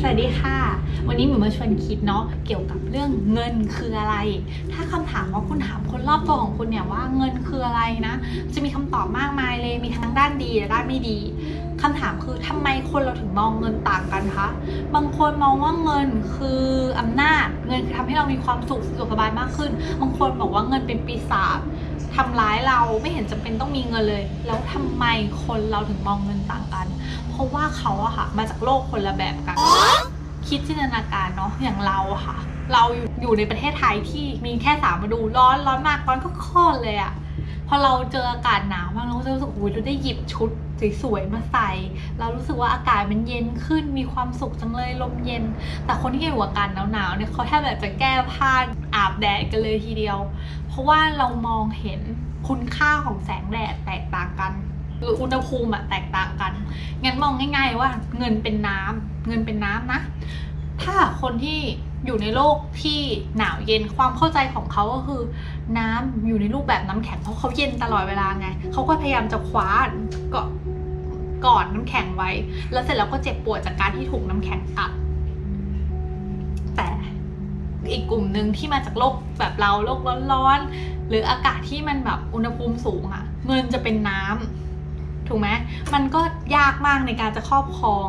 สวัสดีค่ะ วันนี้หมิวมาชวนคิดเนาะเกี่ยวกับเรื่องเงินคืออะไร ถ้าคำถามว่าคุณถามคนรอบตัวของคุณเนี่ยว่าเงินคืออะไรนะ จะมีคำตอบมากมายเลยมีทั้งด้านดีและด้านไม่ดีคำถามคือทำไมคนเราถึงมองเงินต่างกันคะบางคนมองว่าเงินคืออำนาจ เงินคือทำให้เรามีความสุขสุขสบายมากขึ้น บางคนบอกว่าเงินเป็นปีศาจทำร้ายเราไม่เห็นจำเป็นต้องมีเงินเลย แล้วทำไมคนเราถึงมองเงินต่างกัน เพราะว่าเขาอะค่ะ มาจากโลกคนละแบบกัน คิดจินตนาการเนาะอย่างเราอะค่ะ เราอยู่อยู่ในประเทศไทยที่มีแค่สามฤดูร้อนร้อนมากร้อนก็โคตรเลยอะพอเราเจออากาศหนาวมากเราก็จะรู้สึกอุ้ยเราได้หยิบชุดสวยๆมาใส่ เรารู้สึกว่าอากาศมันเย็นขึ้นมีความสุขจังเลยลมเย็น แต่คนที่อยู่อากาศหนาวๆเนี่ยเขาแทบแบบจะแก้ผ้าอาบแดดกันเลยทีเดียว เพราะว่าเรามองเห็นคุณค่าของแสงแดดแตกต่างกัน หรืออุณหภูมิอะแตกต่างกัน งั้นมองง่าย ๆ ว่าเงินเป็นน้ำเงินเป็นน้ำนะ ถ้าคนที่อยู่ในโลกที่หนาวเย็นความเข้าใจของเขาก็คือ น้ำอยู่ในรูปแบบน้ำแข็งเพราะเขาเย็นตลอดเวลาไงเขาก็พยายามจะคว้าเกาะกอดน้ำแข็งไว้ แล้วเสร็จแล้วก็เจ็บปวดจากการที่ถูกน้ำแข็งอัดแต่อีกกลุ่มหนึ่งที่มาจากโลกแบบเราโลกร้อนๆหรืออากาศที่มันแบบอุณหภูมิสูงอะเงินจะเป็นน้ำ ถูกไหมมันก็ยากมากในการจะครอบครอง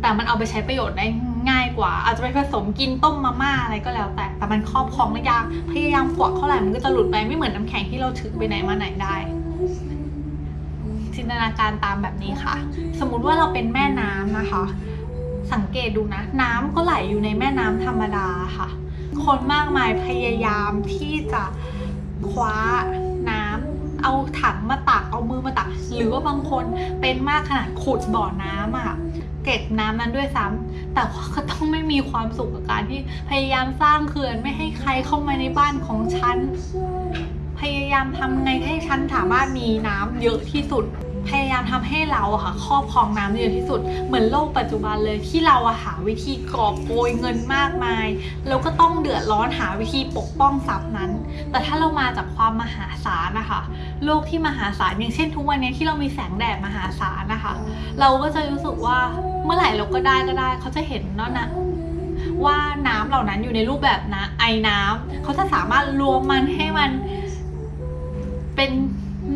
แต่มันเอาไปใช้ประโยชน์ได้ง่ายกว่า อาจจะไปผสมกินต้มมาม่าอะไรก็แล้ว แต่แต่มันครอบครองได้ยากพยายามกวักเท่าไหร่มันก็จะหลุดไปไม่เหมือนน้ำแข็งที่เราถือไปไหนมาไหนได้จินตนาการตามแบบนี้ค่ะ สมมุติว่าเราเป็นแม่น้ำนะคะ สังเกตดูนะ น้ำก็ไหลอยู่ในแม่น้ำธรรมดาค่ะ คนมากมายพยายามที่จะคว้าน้ำเอาถังมาตัก เอามือมาตัก หรือว่าบางคนเป็นมากขนาดขุดบ่อน้ำอะเก็บน้ำนั้นด้วยซ้ำแต่ว่าก็ต้องไม่มีความสุขกับการที่พยายามสร้างเขื่อนไม่ให้ใครเข้ามาในบ้านของฉัน พยายามทำไงให้ฉันสามารถมีน้ำเยอะที่สุดพยายามทำให้เราอะค่ะครอบครองน้ำเยอะที่สุด เหมือนโลกปัจจุบันเลยที่เราอะหาวิธีกอบโกยเงินมากมาย แล้วก็ต้องเดือดร้อนหาวิธีปกป้องทรัพย์นั้น แต่ถ้าเรามาจากความมหาศาล นะคะโลกที่มหาศาลอย่างเช่นทุกวันนี้ที่เรามีแสงแดดมหาศาลนะคะ เราก็จะรู้สึกว่าเมื่อไหร่เราก็ได้ก็ได้ เขาจะเห็นเนาะนะว่าน้ำเหล่านั้นอยู่ในรูปแบบนะไอน้ำเขาจะสามารถรวมมันให้มันเป็น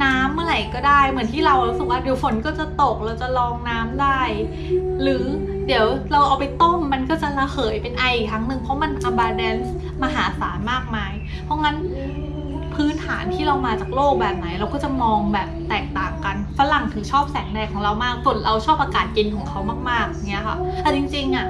น้ำเมื่อไหร่ก็ได้ เหมือนที่เรารู้สึกว่าเดี๋ยวฝนก็จะตกเราจะลองน้ำได้ หรือเดี๋ยวเราเอาไปต้มมันก็จะระเหยเป็นไออีกครั้งหนึ่งเพราะมัน abundance มหาศาลมากมาย เพราะงั้น พื้นฐานที่เรามาจากโลกแบบไหน เราก็จะมองแบบแตกต่างกันฝรั่งถึงชอบแสงแดดของเรามากส่วนเราชอบอากาศเย็นของเขามากๆเงี้ยค่ะแต่จริงๆอะ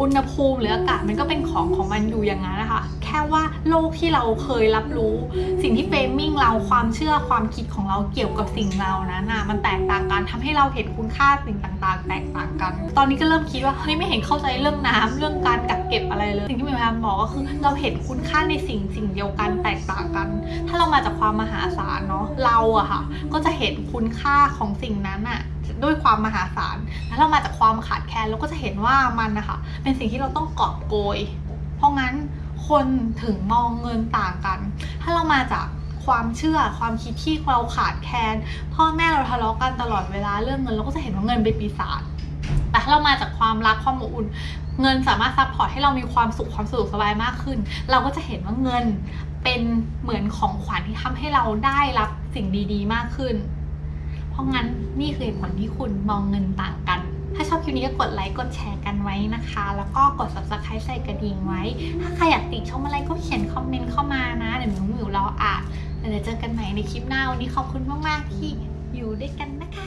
อุณหภูมิหรืออากาศมันก็เป็นของของมันอยู่อย่างนั้นนะคะ ค่ว่าโลกที่เราเคยรับรู้ สิ่งที่เฟรมมิ่งเราความเชื่อความคิดของเราเกี่ยวกับสิ่งเรานั้นน่ะมันแตกต่างกันทำให้เราเห็นคุณค่าสิ่งต่างๆ แตกต่างกัน ตอนนี้ก็เริ่มคิดว่าเฮ้ยไม่เห็นเข้าใจเรื่องน้ำเรื่องการกักเก็บอะไรเลยสิ่งที่มิวพยายามบอกก็คือเราเห็นคุณค่าในสิ่งสิ่งเดียวกันแตกต่างกัน ถ้าเรามาจากความมหาศาลเนาะเราอะค่ะ ก็จะเห็นคุณค่าของสิ่งนั้นอะด้วยความมหาศาล แล้วเรามาจากความขาดแคลนเราก็จะเห็นว่ามันนะคะเป็นสิ่งที่เราต้องกอบโกย เพราะงั้น คนถึงมองเงินต่างกัน ถ้าเรามาจากความเชื่อความคิดที่เราขาดแคลนพ่อแม่เราทะเลาะกันตลอดเวลาเรื่องเงินเราก็จะเห็นว่าเงินเป็นปีศาจแต่ถ้าเรามาจากความรักความอบอุ่น เงินสามารถซัพพอร์ตให้เรามีความสุขความสะดวกสบายมากขึ้น เราก็จะเห็นว่าเงินเป็นเหมือนของขวัญที่ทำให้เราได้รับสิ่งดี ๆ มากขึ้น เพราะงั้นนี่คือเหตุผลที่คุณมองเงินต่างกัน คลิปนี้ก็กดไลค์กดแชร์กันไว้นะคะ แล้วก็กด subscribe ใส่กระดิ่งไว้ ถ้าใครอยากติชมอะไรก็เขียนคอมเมนต์เข้ามานะ เดี๋ยวหนูหมิวรออ่านเดี๋ยวเจอกันใหม่ในคลิปหน้าวันนี้ขอบคุณมากๆที่อยู่ด้วยกันนะคะ